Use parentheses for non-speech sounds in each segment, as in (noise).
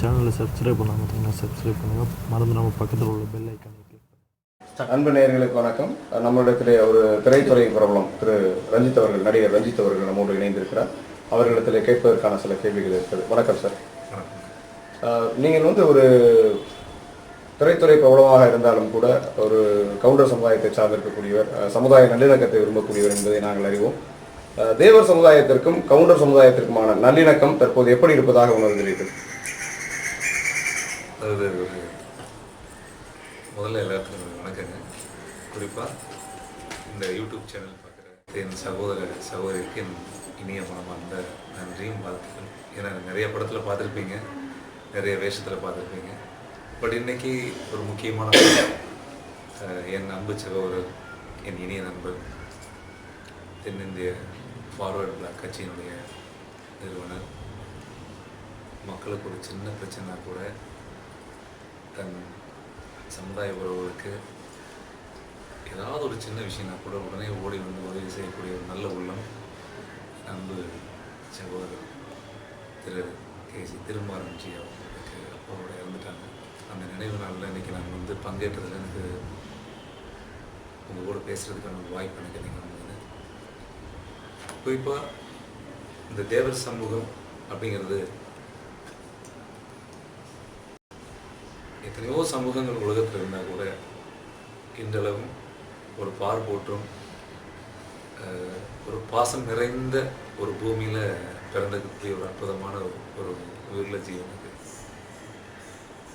சேனலை சப்ஸ்கிரைப் பண்ணாமல் பார்த்தீங்கன்னா சப்ஸ்கிரைப் பண்ணுங்கள் மறந்துடாமல் பக்கத்தில் உள்ள பெல் ஐக்கானை கிளிக் அன்பு நேயர்களுக்கு வணக்கம். நம்மளிடத்திலே ஒரு திரைத்துறை பிரபலம் திரு ரஞ்சித் அவர்கள் நடிகர் ரஞ்சித் அவர்கள் நம்மோடு இணைந்திருக்கிறார். அவர்களிடத்தில் கேட்பதற்கான சில கேள்விகள் இருக்குது வணக்கம் சார். நீங்கள் வந்து ஒரு திரைத்துறை பிரபலமாக இருந்தாலும் கூட ஒரு கவுண்டர் சமுதாயத்தை சார்ந்திருக்கக்கூடியவர் சமுதாய நல்லிணக்கத்தை விரும்பக்கூடியவர் என்பதை நாங்கள் அறிவோம். தேவர் சமுதாயத்திற்கும் கவுண்டர் சமுதாயத்திற்குமான நல்லிணக்கம் தற்போது எப்படி இருப்பதாக உணர்கிறீர்கள்? அது ஒரு முதல்ல எல்லாத்துக்கும் வணக்கங்க குறிப்பாக இந்த யூடியூப் சேனல் பார்க்குற என் சகோதர சகோதரிக்கு என் இனிய மனமார்ந்த நன்றியும் வாழ்த்துக்கள். ஏன்னா நிறைய படத்தில் பார்த்துருப்பீங்க. நிறைய வேஷத்தில் பார்த்துருப்பீங்க. பட் இன்னைக்கு ஒரு முக்கியமான என் அன்பு சகோதரர் என் இனிய நண்பர் தென்னிந்திய ஃபார்வர்ட் பிளாக் கட்சியினுடைய நிறுவனர். மக்களுக்கு ஒரு சின்ன பிரச்சனை கூட தன் சமுதாய உறவுகளுக்கு ஏதாவது ஒரு சின்ன விஷயம்னா கூட உடனே ஓடி வந்து உதவி செய்யக்கூடிய ஒரு நல்ல உள்ளம் அன்பு சகோதரர் திரு கேசி திருமாரஞ்சி அவர்களுக்கு அப்பாவோட இறந்துட்டாங்க. அந்த நினைவு நாளில் இன்னைக்கு நான் வந்து பங்கேற்றதில் எனக்கு உங்கள் கூட பேசுகிறதுக்கான வாய்ப்பு எனக்கு எனக்கு வந்தது. குறிப்பாக இந்த தேவர் சமூகம் அப்படிங்கிறது எத்தனையோ சமூகங்கள் உலகத்தில் இருந்தால் கூட இன்றளவும் ஒரு பார் போற்றும் ஒரு பாசம் நிறைந்த ஒரு பூமியில் பிறந்தக்கூடிய ஒரு அற்புதமான ஒரு ஒரு உயிர்ல ஜீவன் இது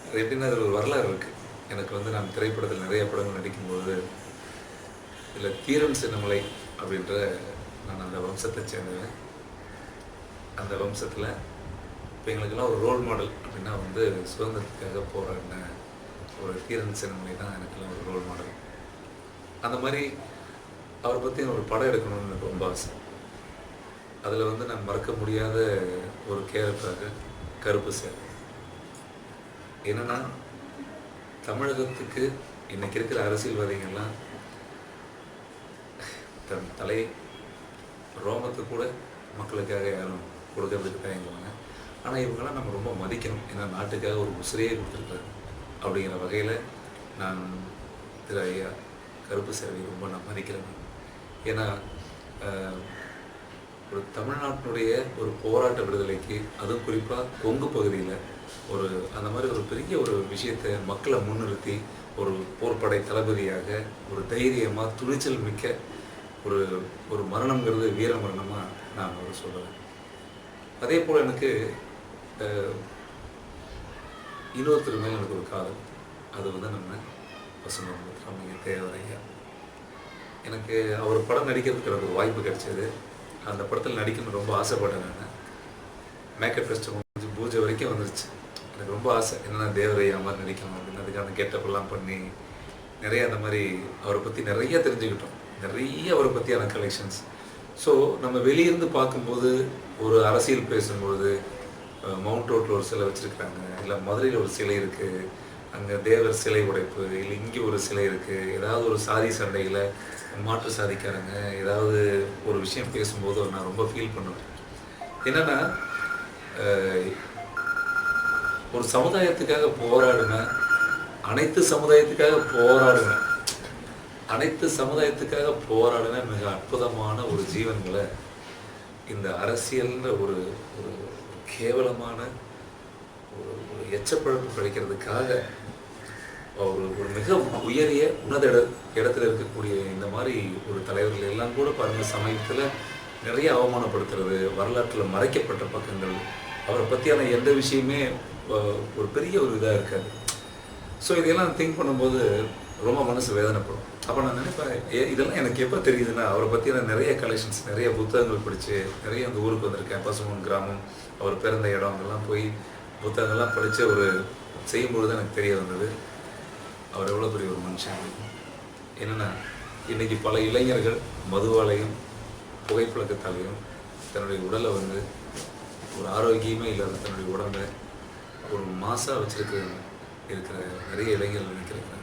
அது எப்படின்னா அதில் ஒரு வரலாறு இருக்குது எனக்கு வந்து நான் திரைப்படத்தில் நிறைய படங்கள் நடிக்கும்போது இதில் தீரன் சின்னமலை அப்படின்ற நான் அந்த வம்சத்தை சேர்ந்தவன். அந்த வம்சத்தில் இப்போ எங்களுக்கெல்லாம் ஒரு ரோல் மாடல் அப்படின்னா வந்து சுதந்திரத்துக்காக போராடின ஒரு தீரன் சின்னமலை தான் எனக்கெல்லாம் ஒரு ரோல் மாடல் அந்த மாதிரி அவரை பற்றி ஒரு படம் எடுக்கணும்னு எனக்கு ரொம்ப ஆசை. அதில் வந்து நான் மறக்க முடியாத ஒரு கேரக்டராக கருப்பு சேர் என்னென்னா தமிழகத்துக்கு இன்னைக்கு இருக்கிற அரசியல்வாதிகள்லாம் தன் தலை ரோமத்தை கூட மக்களுக்காக யாரும் கொடுக்கறதுக்கு தயங்குவாங்க. ஆனால் இவங்கெல்லாம் நம்ம ரொம்ப மதிக்கணும். ஏன்னா நாட்டுக்காக ஒரு உசிரியை கொடுத்துருக்காரு. அப்படிங்கிற வகையில் நான் திரு ஐயா கருப்பு சேவை ரொம்ப நான் மதிக்கிறேன். ஏன்னா ஒரு தமிழ்நாட்டினுடைய ஒரு போராட்ட விடுதலைக்கு அதுவும் குறிப்பாக கொங்கு பகுதியில் ஒரு அந்த மாதிரி ஒரு பெரிய ஒரு விஷயத்தை மக்களை முன்னிறுத்தி ஒரு போர்ப்படை தளபதியாக ஒரு தைரியமாக துணிச்சல் மிக்க ஒரு ஒரு மரணங்கிறது வீர மரணமாக நான் அவர் சொல்லுவேன். அதே போல் எனக்கு இன்னொருத்தர் மேலே எனக்கு ஒரு காதல். அது வந்து நம்ம வசனம் முத்துராமலிங்க தேவரையா எனக்கு அவர் படம் நடிக்கிறதுக்கு எனக்கு ஒரு வாய்ப்பு கிடைச்சது. அந்த படத்தில் நடிக்கணும்னு ரொம்ப ஆசைப்பட்டேன் நான். மேக்கப் ஃபெஸ்ட் முடிஞ்சு பூஜை வரைக்கும் வந்துருச்சு. எனக்கு ரொம்ப ஆசை என்னென்ன தேவரையா மாதிரி நடிக்கணும் அப்படின்னு. அதுக்கான கெட்டப்பெல்லாம் பண்ணி நிறைய அந்த மாதிரி அவரை பற்றி நிறைய தெரிஞ்சுக்கிட்டோம். நிறைய அவரை பற்றியான கலெக்ஷன்ஸ் ஸோ நம்ம வெளியிருந்து பார்க்கும்போது ஒரு அரசியல் பேசும்பொழுது மவுண்ட் ரோட்டில் ஒரு சிலை வச்சுருக்காங்க இல்லை மதுரையில் ஒரு சிலை இருக்குது அங்கே தேவர் சிலை உடைப்பு. இல்லை இங்கே ஒரு சிலை இருக்குது ஏதாவது ஒரு சாதி சண்டையில் மாற்று சாதிக்காரங்க ஏதாவது ஒரு விஷயம் பேசும்போது நான் ரொம்ப ஃபீல் பண்ணுவேன். என்னென்னா ஒரு சமுதாயத்துக்காக போராடுவேன் அனைத்து சமுதாயத்துக்காக போராடுவேன் அனைத்து சமுதாயத்துக்காக போராடின மிக அற்புதமான ஒரு ஜீவன்களை இந்த அரசியல்ன்ற ஒரு ஒரு கேவலமான ஒரு ஒரு எச்சப்பழப்பு கிடைக்கிறதுக்காக ஒரு ஒரு மிக உயரிய உன்னத இட இடத்துல இருக்கக்கூடிய இந்த மாதிரி ஒரு தலைவர்கள் எல்லாம் கூட பாருங்க சமயத்தில் நிறைய அவமானப்படுத்துறது வரலாற்றில் மறைக்கப்பட்ட பக்கங்கள் அவரை பற்றியான எந்த விஷயமே ஒரு பெரிய ஒரு இதாக இருக்காது. ஸோ இதெல்லாம் திங்க் பண்ணும்போது ரொம்ப மனசு வேதனைப்படும். அப்போ நான் நினைப்பேன் ஏ- இதெல்லாம் எனக்கு எப்போ தெரியுதுன்னா அவரை பற்றின நிறைய கலெக்ஷன்ஸ் நிறைய புத்தகங்கள் படித்து நிறைய அந்த ஊருக்கு வந்திருக்கேன். பசுமன் கிராமம் அவர் பிறந்த இடம் அங்கெல்லாம் போய் புத்தகங்கள்லாம் படித்து ஒரு செய்யும்பொழுது தான் எனக்கு தெரிய வந்தது. அவர் எவ்வளோ பெரிய ஒரு மனுஷன் என்னென்னா இன்றைக்கி பல இளைஞர்கள் மதுவாலையும் புகைப்பழக்கத்தாலையும் தன்னுடைய உடலை வந்து ஒரு ஆரோக்கியமே இல்லாத தன்னுடைய உடம்பை ஒரு மாசாக வச்சிருக்க இருக்கிற நிறைய இளைஞர்கள் நினைக்கிறாங்க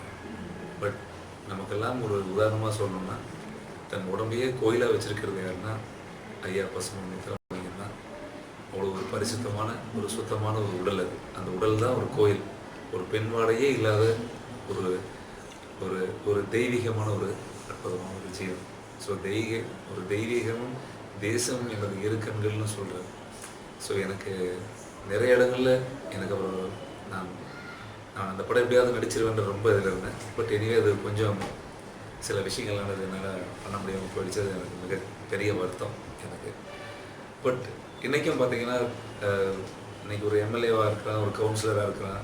பட் நமக்கெல்லாம் ஒரு உதாரணமாக சொல்லணும்னா தன் உடம்பையே கோயிலாக வச்சுருக்கிறது யாருன்னா ஐயா பசுமன் மித்திரம் தான் அவ்வளோ ஒரு பரிசுத்தமான ஒரு சுத்தமான ஒரு உடல் அது. அந்த உடல் தான் ஒரு கோயில். ஒரு பெண்வாடையே இல்லாத ஒரு ஒரு ஒரு தெய்வீகமான ஒரு அற்புதமான ஒரு ஜீவன். ஸோ தெய்வீக ஒரு தெய்வீகமும் தேசம் எனது இரு கண்கள்னு சொல்கிறேன் ஸோ எனக்கு நிறைய இடங்களில் எனக்கு அவர் நான் நான் அந்த படம் எப்படியாவது நடிச்சிருவேன்ற ரொம்ப இதில் இருந்தேன். பட் எனிவே அது கொஞ்சம் சில விஷயங்கள்லாம் என்னால் பண்ண முடியாமல் போயிடுச்சு. அது எனக்கு மிக பெரிய வருத்தம் எனக்கு. பட் இன்றைக்கும் பார்த்தீங்கன்னா இன்றைக்கி ஒரு எம்எல்ஏவாக இருக்கிறான் ஒரு கவுன்சிலராக இருக்கிறான்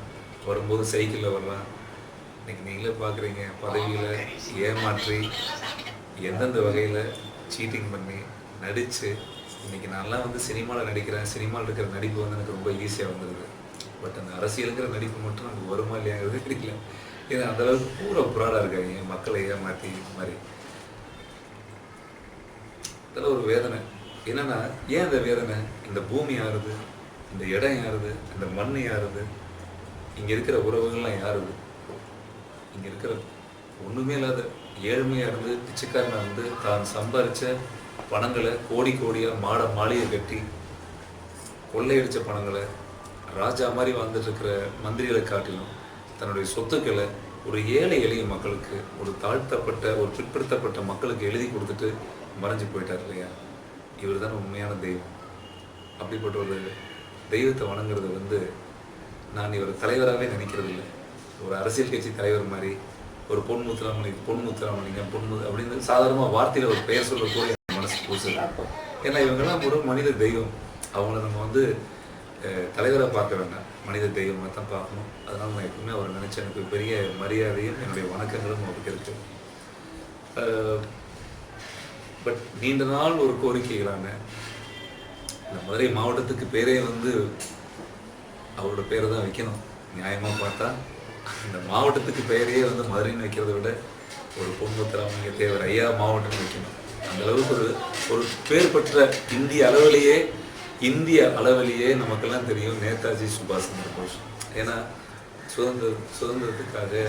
வரும்போது சைக்கிளில் வர்றான் இன்றைக்கி நீங்களே பார்க்குறீங்க பதவியில் ஏமாற்றி எந்தெந்த வகையில் சீட்டிங் பண்ணி நடித்து இன்னைக்கு நான்லாம் வந்து சினிமாவில் நடிக்கிறேன் சினிமாவில் இருக்கிற நடிப்பு வந்து எனக்கு ரொம்ப ஈஸியாக வந்துடுது பட் அந்த அரசியலுங்கிற நடிப்பு மட்டும் நமக்கு வருமா இல்லையாங்கிறது (laughs) தெரியல. ஏன்னா அந்த அளவுக்கு பூரா ப்ராடாக இருக்காங்க. மக்களை ஏமாற்றி இந்த மாதிரி. அதில் ஒரு வேதனை. என்னன்னா ஏன் அந்த வேதனை? இந்த பூமி யாருது இந்த இடம் யாருது இந்த மண் யாருது இங்கே இருக்கிற உறவுகள்லாம் யாருது? இங்கே இருக்கிற ஒன்றுமே இல்லாத ஏழ்மையாக இருந்து பிச்சைக்காரனாக வந்து தான் சம்பாரித்த பணங்களை கோடி கோடியாக மாட மாளிகை கட்டி கொள்ளையடிச்ச பணங்களை ராஜா மாதிரி வாழ்ந்துட்டு இருக்கிற மந்திரிகளை காட்டிலும் தன்னுடைய சொத்துக்களை ஒரு ஏழை எளிய மக்களுக்கு ஒரு தாழ்த்தப்பட்ட ஒரு பிற்படுத்தப்பட்ட மக்களுக்கு எழுதி கொடுத்துட்டு மறைஞ்சு போயிட்டார் இல்லையா? இவர் தான் உண்மையான தெய்வம். அப்படிப்பட்ட ஒரு தெய்வத்தை வணங்குறது வந்து நான் இவர் தலைவராகவே நினைக்கிறது இல்லை ஒரு அரசியல் கட்சி தலைவர் மாதிரி ஒரு பொன் முத்துராமலிங்க பொன் முத்துராமலிங்கம் பொன் அப்படின்னு சாதாரணமாக வார்த்தையில் ஒரு பெயர் சொல்ல கூட மனசு பூசு ஏன்னா இவங்கெல்லாம் ஒரு மனித தெய்வம். அவங்கள நம்ம வந்து தலைவரை பார்க்க வேண்டாம் மனித தெய்வமாக தான் பார்க்கணும். அதனால் நான் எப்பவுமே அவர் நினைச்ச எனக்கு பெரிய மரியாதையும் என்னுடைய வணக்கங்களும் அவருக்கு இருக்கு. பட் நீண்ட நாள் ஒரு கோரிக்கைகளான இந்த மதுரை மாவட்டத்துக்கு பேரே வந்து அவரோட பேரை தான் வைக்கணும். நியாயமாக பார்த்தா இந்த மாவட்டத்துக்கு பெயரையே வந்து மதுரைன்னு வைக்கிறத விட ஒரு பொன்முத்தராமலிங்க தேவர் ஐயா மாவட்டம்னு வைக்கணும். அந்த அளவுக்கு ஒரு ஒரு பேர் பெற்ற இந்திய அளவிலேயே இந்திய அளவிலேயே நமக்கெல்லாம் தெரியும் நேதாஜி சுபாஷ் சந்திர போஸ். ஏன்னா சுதந்திர சுதந்திரத்துக்காக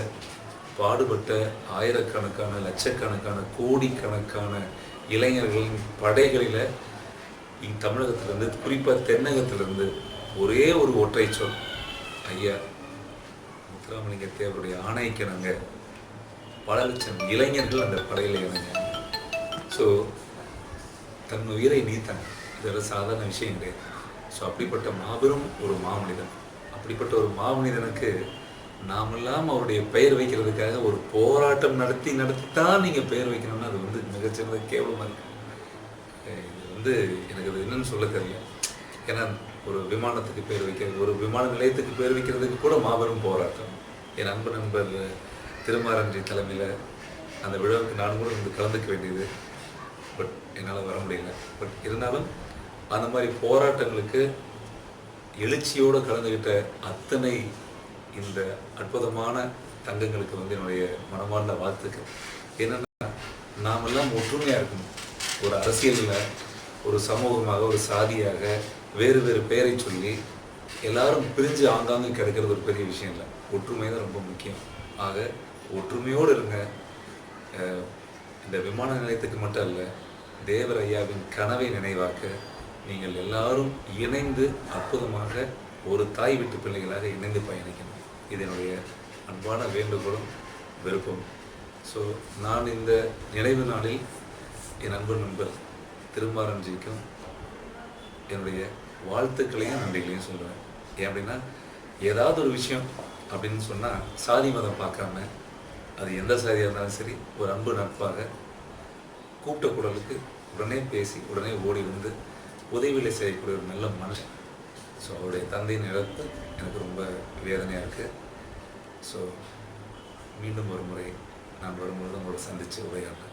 பாடுபட்ட ஆயிரக்கணக்கான லட்சக்கணக்கான கோடிக்கணக்கான இளைஞர்களின் படைகளில் தமிழகத்திலேருந்து குறிப்பாக தென்னகத்திலேருந்து ஒரே ஒரு ஒற்றை சொல் ஐயா முத்துராமலிங்க தேவருடைய ஆணைக்கிணங்க பல லட்சம் இளைஞர்கள் அந்த படையில் இணைங்க ஸோ தன் உயிரை நீத்தாங்க. இதெல்லாம் சாதாரண விஷயம் கிடையாது. ஸோ அப்படிப்பட்ட மாபெரும் ஒரு மாமனிதன். அப்படிப்பட்ட ஒரு மாமனிதனுக்கு நாமெல்லாம் அவருடைய பெயர் வைக்கிறதுக்காக ஒரு போராட்டம் நடத்தி நடத்தி தான் நீங்கள் பெயர் வைக்கணும்னா அது வந்து மிகச்சிறந்த கேவலமாக இருக்கு. இது வந்து எனக்கு அது என்னன்னு சொல்ல தெரியல. ஏன்னா ஒரு விமானத்துக்கு பேர் வைக்கிறது ஒரு விமான நிலையத்துக்கு பேர் வைக்கிறதுக்கு கூட மாபெரும் போராட்டம். என் அன்பு நண்பர் திருமாரஞ்சி தலைமையில் அந்த விழாவுக்கு நான் கூட வந்து கலந்துக்க வேண்டியது. பட் என்னால் வர முடியல. பட் இருந்தாலும் அந்த மாதிரி போராட்டங்களுக்கு எழுச்சியோடு கலந்துக்கிட்ட அத்தனை இந்த அற்புதமான தங்கங்களுக்கு வந்து என்னுடைய மனமார்ந்த வாழ்த்துக்கள். என்னென்னா நாமெல்லாம் ஒற்றுமையாக இருக்கணும். ஒரு அரசியலில் ஒரு சமூகமாக ஒரு சாதியாக வேறு வேறு பெயரை சொல்லி எல்லாரும் பிரிஞ்சு ஆங்காங்கு கிடைக்கிறது ஒரு பெரிய விஷயம் இல்லை. ஒற்றுமை தான் ரொம்ப முக்கியம். ஆக ஒற்றுமையோடு இருங்க. இந்த விமான நிலையத்துக்கு மட்டும் அல்ல தேவர் ஐயாவின் கனவை நினைவாக்க நீங்கள் எல்லாரும் இணைந்து அற்புதமாக ஒரு தாய் வீட்டு பிள்ளைகளாக இணைந்து பயணிக்கணும். இது என்னுடைய அன்பான வேண்டுகோளும் விருப்பம் ஸோ நான் இந்த நினைவு நாளில் என் அன்பு நண்பர் திருமாரஞ்சிக்கும் என்னுடைய வாழ்த்துக்களையும் நன்றிகளையும் சொல்லுவேன். ஏன் அப்படின்னா ஏதாவது ஒரு விஷயம் அப்படின்னு சொன்னால் சாதி மதம் பார்க்காம அது எந்த சாதியாக இருந்தாலும் சரி ஒரு அன்பு நட்பாக கூப்பிட்ட உடனே பேசி உடனே ஓடி வந்து உதவியில் செய்யக்கூடிய ஒரு நல்ல மனுஷன். ஸோ அவருடைய தந்தையின் இழப்பு எனக்கு ரொம்ப வேதனையாக இருக்குது ஸோ மீண்டும் ஒரு முறை நான் வரும்பொழுது உங்களை சந்தித்து உரையாடுறேன்.